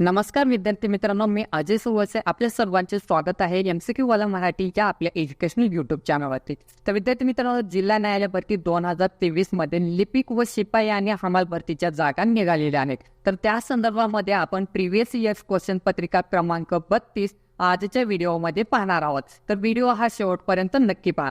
नमस्कार विद्यार्थी मित्रांनो मी अजय सुवसे आपल्या सर्वांचे स्वागत आहे एम सी क्यू वाला मराठी या आपल्या एज्युकेशनल युट्यूब चॅनलवरती तर विद्यार्थी मित्रांनो जिल्हा न्यायालय भरती दोन हजार तेवीसमध्ये लिपिक व शिपाई आणि हमाल भरतीच्या जागा निघालेल्या आहेत. तर त्या संदर्भामध्ये आपण प्रिव्हियस इयर्स क्वेश्चन पत्रिका क्रमांक बत्तीस आजच्या व्हिडिओमध्ये पाहणार आहोत. तर व्हिडिओ हा शेवटपर्यंत नक्की पहा.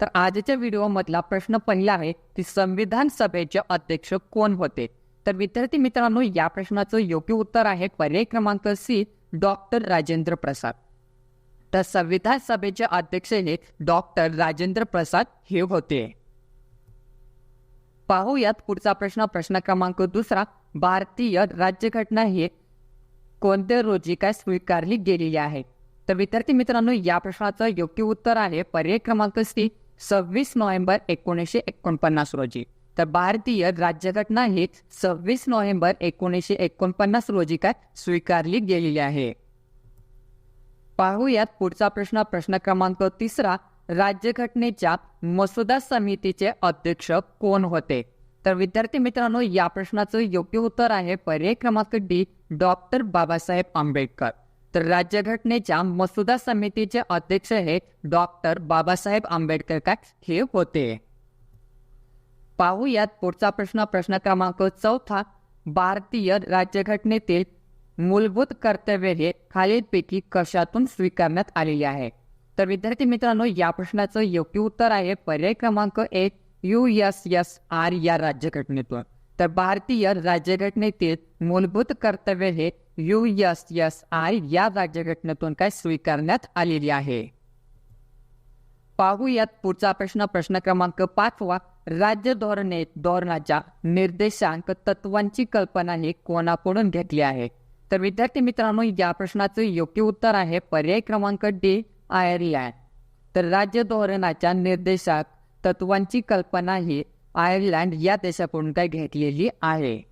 तर आजच्या व्हिडिओमधला प्रश्न पहिला आहे की संविधान सभेचे अध्यक्ष कोण होते? तर विद्यार्थी मित्रांनो या प्रश्नाचं योग्य उत्तर आहे पर्याय क्रमांक सी डॉक्टर राजेंद्र प्रसाद. तर संविधान सभेचे अध्यक्ष हे डॉक्टर राजेंद्र प्रसाद हे होते. पाहूयात पुढचा प्रश्न प्रश्न क्रमांक दुसरा. भारतीय राज्यघटना हे कोणत्या रोजी काय स्वीकारली गेलेली आहे? तर विद्यार्थी मित्रांनो या प्रश्नाचं योग्य उत्तर आहे पर्याय क्रमांक सी सव्वीस नोव्हेंबर एकोणीसशे एकोणपन्नास रोजी. तर भारतीय राज्यघटना ही सव्वीस नोव्हेंबर एकोणीसशे एकोणपन्नास रोजी काय स्वीकारली गेलेली आहे. पाहूयात पुढचा प्रश्न. प्रश्न क्रमांक तिसरा. राज्यघटनेच्या मसुदा समितीचे अध्यक्ष कोण होते? तर विद्यार्थी मित्रांनो या प्रश्नाचं योग्य उत्तर आहे पर्याय क्रमांक डी डॉक्टर बाबासाहेब आंबेडकर. तर राज्यघटनेच्या मसुदा समितीचे अध्यक्ष हे डॉक्टर बाबासाहेब आंबेडकर काय हे होते. पाहूयात पुढचा प्रश्न प्रश्न क्रमांक चौथा. भारतीय राज्यघटनेतील मूलभूत कर्तव्य हे खालीलपैकी कशातून स्वीकारण्यात आलेले आहे? तर विद्यार्थी मित्रांनो या प्रश्नाचं योग्य उत्तर आहे पर्याय क्रमांक एक यू एस एस आर या राज्यघटनेतून तर भारतीय राज्यघटनेतील मूलभूत कर्तव्य हे यू एस एस या राज्यघटनेतून काय स्वीकारण्यात आलेली आहे? पाहूयात पुढचा प्रश्न. प्रश्न क्रमांक पाचवा राज्य धोरणे धोरणाच्या निर्देशांक तत्वांची कल्पना ही कोणाकडून घेतली आहे? तर विद्यार्थी मित्रांनो या प्रश्नाचं योग्य उत्तर आहे पर्याय क्रमांक डी आयर्लँड. तर राज्य धोरणाच्या निर्देशांक तत्वांची कल्पना ही आयर्लंड या देशाकडून काय घेतलेली आहे?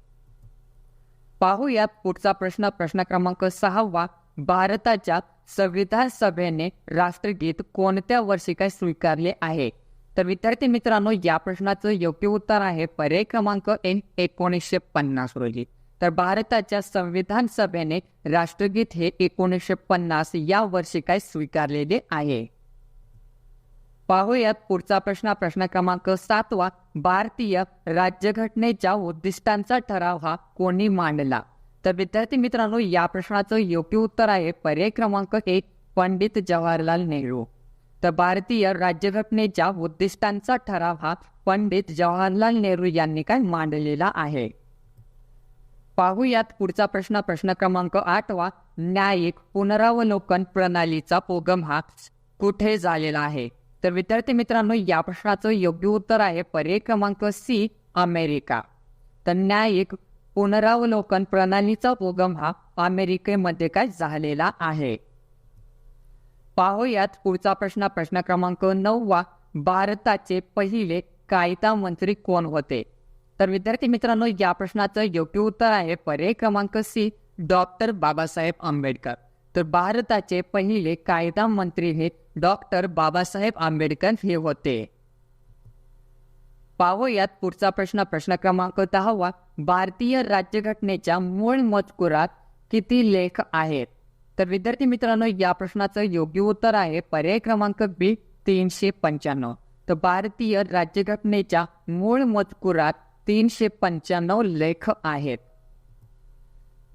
पाहूयात पुढचा प्रश्न. प्रश्न क्रमांक सहावा भारताच्या संविधान सभेने राष्ट्रगीत कोणत्या वर्षी काय स्वीकारले आहे? तर विद्यार्थी मित्रांनो या प्रश्नाचं योग्य उत्तर आहे पर्याय क्रमांक एन एकोणीसशे पन्नास रोजी. तर भारताच्या संविधान सभेने राष्ट्रगीत हे एकोणीसशे पन्नास या वर्षी काय स्वीकारलेले आहे? पाहूयात पुढचा प्रश्न. प्रश्न क्रमांक सातवा. भारतीय राज्यघटनेच्या उद्दिष्टांचा ठराव हा कोणी मांडला? तर विद्यार्थी मित्रांनो या प्रश्नाचं योग्य उत्तर आहे पर्याय क्रमांक एक पंडित जवाहरलाल नेहरू. तर भारतीय राज्यघटनेच्या उद्दिष्टांचा ठराव हा पंडित जवाहरलाल नेहरू यांनी काय मांडलेला आहे? पाहूयात पुढचा प्रश्न. प्रश्न क्रमांक आठवा. न्यायिक पुनरावलोकन प्रणालीचा उगम हा कुठे झालेला आहे? तर विद्यार्थी मित्रांनो या प्रश्नाचं योग्य उत्तर आहे पर्याय क्रमांक सी अमेरिका. तर न्यायिक पुनरावलोकन प्रणालीचा उगम हा अमेरिकेमध्ये काय झालेला आहे? पाहूयात पुढचा प्रश्न. प्रश्न क्रमांक नववा भारताचे पहिले कायदा मंत्री कोण होते? तर विद्यार्थी मित्रांनो या प्रश्नाचं योग्य उत्तर आहे पर्याय क्रमांक सी डॉक्टर बाबासाहेब आंबेडकर. तर भारताचे पहिले कायदा मंत्री हे डॉक्टर बाबासाहेब आंबेडकर हे होते. पाहूयात पुढचा प्रश्न. प्रश्न क्रमांक दहावा. भारतीय राज्यघटनेच्या मूळ मजकुरात किती लेख आहेत? तर विद्यार्थी मित्रांनो या प्रश्नाचं योग्य उत्तर आहे पर्याय क्रमांक बी तीनशे पंच्याण्णव. तर भारतीय राज्यघटनेच्या मूळ मजकुरात तीनशे पंच्याण्णव लेख आहेत.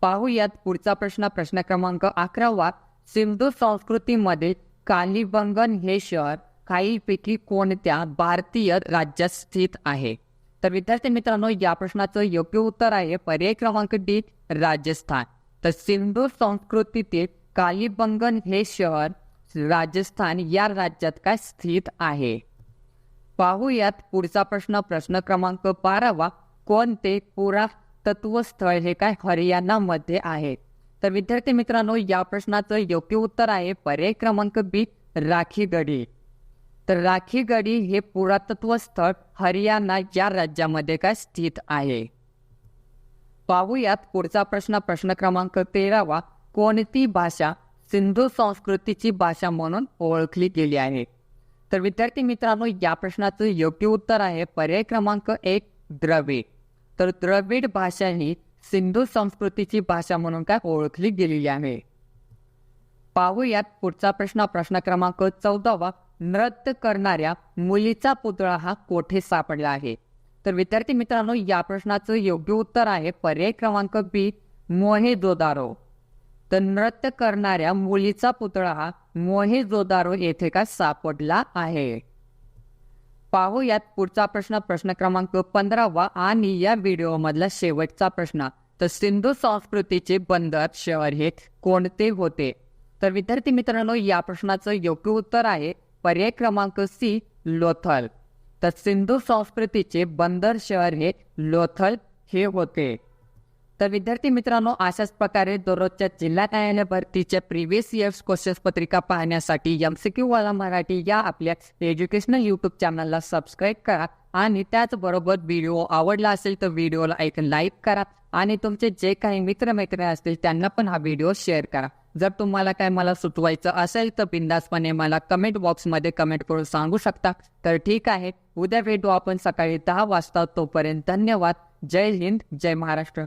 पाहूयात पुढचा प्रश्न प्रश्न क्रमांक अकरावा. सिंधू संस्कृतीमध्ये कालिबंगन हे शहर काहीपैकी कोणत्या भारतीय राज्यात स्थित आहे? तर विद्यार्थी मित्रांनो या प्रश्नाचं योग्य उत्तर आहे पर्याय क्रमांक डी राजस्थान. तर सिंधू संस्कृतीतील कालिबंगन हे शहर राजस्थान या राज्यात काय स्थित आहे? पाहूयात पुढचा प्रश्न प्रश्न क्रमांक बारावा. कोणते पुरा तत्वस्थळ हे काय हरियाणामध्ये आहे? तर विद्यार्थी मित्रांनो या प्रश्नाचं योग्य उत्तर आहे पर्याय क्रमांक बी राखी गडी तर राखी गडी हे पुरातत्व स्थळ हरियाणा या राज्यामध्ये काय स्थित आहे? पाहूयात पुढचा प्रश्न प्रश्न क्रमांक तेरावा. कोणती भाषा सिंधू संस्कृतीची भाषा म्हणून ओळखली गेली आहे? तर विद्यार्थी मित्रांनो या प्रश्नाचं योग्य उत्तर आहे पर्याय क्रमांक एक द्रविड. तर द्रविड भाषा ही सिंधू संस्कृतीची भाषा म्हणून काय ओळखली गेलेली आहे? पाहूयात पुढचा प्रश्न. प्रश्न क्रमांक चौदावा नृत्य करणाऱ्या मुलीचा पुतळा हा कोठे सापडला आहे? तर विद्यार्थी मित्रांनो या प्रश्नाचं योग्य उत्तर आहे पर्याय क्रमांक बी मोहे जोदारो तर नृत्य करणाऱ्या मुलीचा पुतळा हा मोहे जोदारो येथे का सापडला आहे? पाहूयात पुढचा प्रश्न प्रश्न क्रमांक पंधरावा आणि या व्हिडिओमधला शेवटचा प्रश्न. तर सिंधू संस्कृतीचे बंदर शहर हे कोणते होते? तर विद्यार्थी मित्रांनो या प्रश्नाचं योग्य उत्तर आहे पर्याय क्रमांक सी लोथल. तर सिंधू संस्कृतीचे बंदर शहर हे लोथल हे होते. तर विद्यार्थी मित्रांनो अशाच प्रकारे दररोजच्या जिल्हा न्यायालय भरतीच्या प्रिव्हियस इयर्स क्वेश्चन्स पत्रिका पाहण्यासाठी एम सी क्यू वाला मराठी या आपल्या एज्युकेशनल यूट्यूब चॅनलला सबस्क्राईब करा. आणि त्याचबरोबर व्हिडिओ आवडला असेल तर व्हिडिओला एक लाईक करा. आणि तुमचे जे काही मित्रमैत्रिणी असतील त्यांना पण हा व्हिडिओ शेअर करा. जर तुम्हाला काय मला सुचवायचं असेल तर बिंदासपणे मला कमेंट बॉक्समध्ये कमेंट करून सांगू शकता. तर ठीक आहे. उद्या भेटू आपण सकाळी दहा वाजता तोपर्यंत धन्यवाद. जय हिंद जय महाराष्ट्र.